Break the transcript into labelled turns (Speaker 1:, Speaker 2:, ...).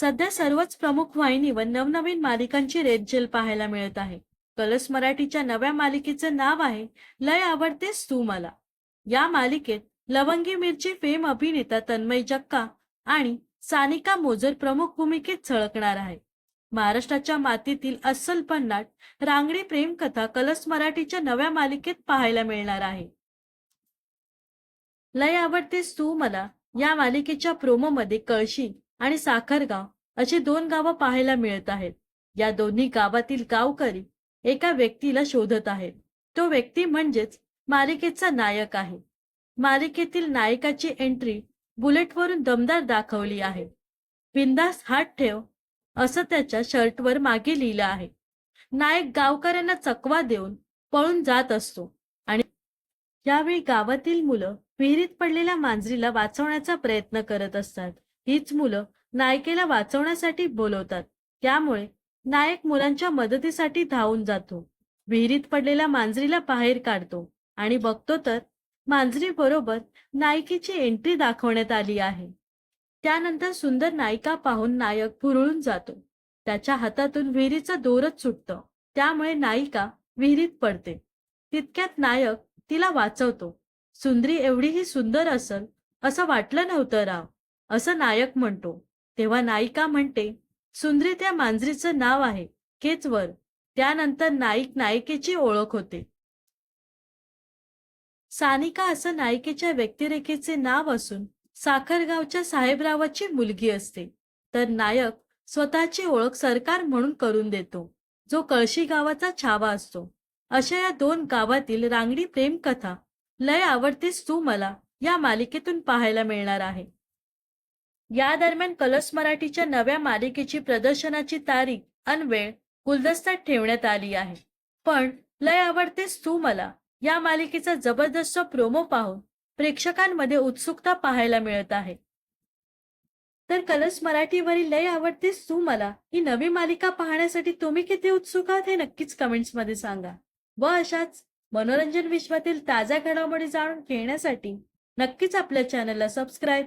Speaker 1: सध्या सर्वच प्रमुख वाहिनीवर नवनवीन मालिकांची रेतजेल पाहायला मिळत आहे. कलर्स मराठीच्या नव्या मालिकेचं नाव आहे लय आवडतेस तू मला. या मालिकेत लवंगी मिरची फेम अभिनेता तन्मय जक्का आणि सानिका मोजर प्रमुख भूमिकेत झळकणार आहे. महाराष्ट्राच्या मातीतील अस्सल पन्नाट रांगडी प्रेमकथा कलस कलर्स मराठीच्या नव्या मालिकेत पाहायला मिळणार आहे. लय आवडतेस तू मला या मालिकेच्या प्रोमोमध्ये कळशी आणि साखरगाव अशी दोन गावं पाहायला मिळत आहेत. या दोन्ही गावातील गावकरी एका व्यक्तीला शोधत आहेत. तो व्यक्ती म्हणजेच मालिकेचा नायक आहे. मालिकेतील नायकाची एंट्री बुलेटवरून दमदार दाखवली आहे. बिंदास हात ठेव असं त्याच्या शर्टवर मागे लिहिलं आहे. नायक गावकऱ्यांना चकवा देऊन पळून जात असतो आणि यावेळी गावातील मुलं विहिरीत पडलेल्या मांजरीला वाचवण्याचा प्रयत्न करत असतात. हीच मुलं नायकेला वाचवण्यासाठी बोलवतात. त्यामुळे नायक मुलांच्या मदतीसाठी धावून जातो. विहिरीत पडलेल्या मांजरीला बाहेर काढतो आणि बघतो तर मांजरी बरोबर नायकीची एंट्री दाखवण्यात आली आहे. त्यानंतर सुंदर नायिका पाहून नायक भुरळून जातो. त्याच्या हातातून विहिरीचा दोरच सुटतं. त्यामुळे नायिका विहिरीत पडते. तितक्यात नायक तिला वाचवतो. सुंदरी एवढीही सुंदर असल असं वाटलं नव्हतं राव. असं नायक म्हणतो. तेव्हा नायिका म्हणते सुंदरी त्या मांजरीचं नाव आहे केचवर त्यानंतर नाईक नायिकेची ओळख होते. सानिका असं नायिकेच्या व्यक्तिरेखेचे नाव असून साखरगावच्या साहेबरावाची मुलगी असते. तर नायक स्वतःची ओळख सरकार म्हणून करून देतो जो कळशी गावाचा छावा असतो. अशा या दोन गावातील रांगडी प्रेमकथा लय आवडतेस तू मला या मालिकेतून पाहायला मिळणार आहे. या दरम्यान कलर्स मराठीच्या नव्या मालिकेची प्रदर्शनाची तारीख अन वेळ गुलदस्त्यात ठेवण्यात आली आहे. पण लय आवडतेस तू मला. या मालिकेचा जबरदस्त प्रोमो पाहून प्रेक्षकांमध्ये उत्सुकता पाहायला मिळत आहे. तर कलर्स मराठीवरील लय आवडतेस तू मला ही नवी मालिका पाहण्यासाठी तुम्ही किती उत्सुक आहात हे नक्कीच कमेंट्समध्ये सांगा. व अशाच मनोरंजन विश्वातील ताज्या घडामोडी जाणून घेण्यासाठी नक्कीच आपल्या चॅनलला सबस्क्राईब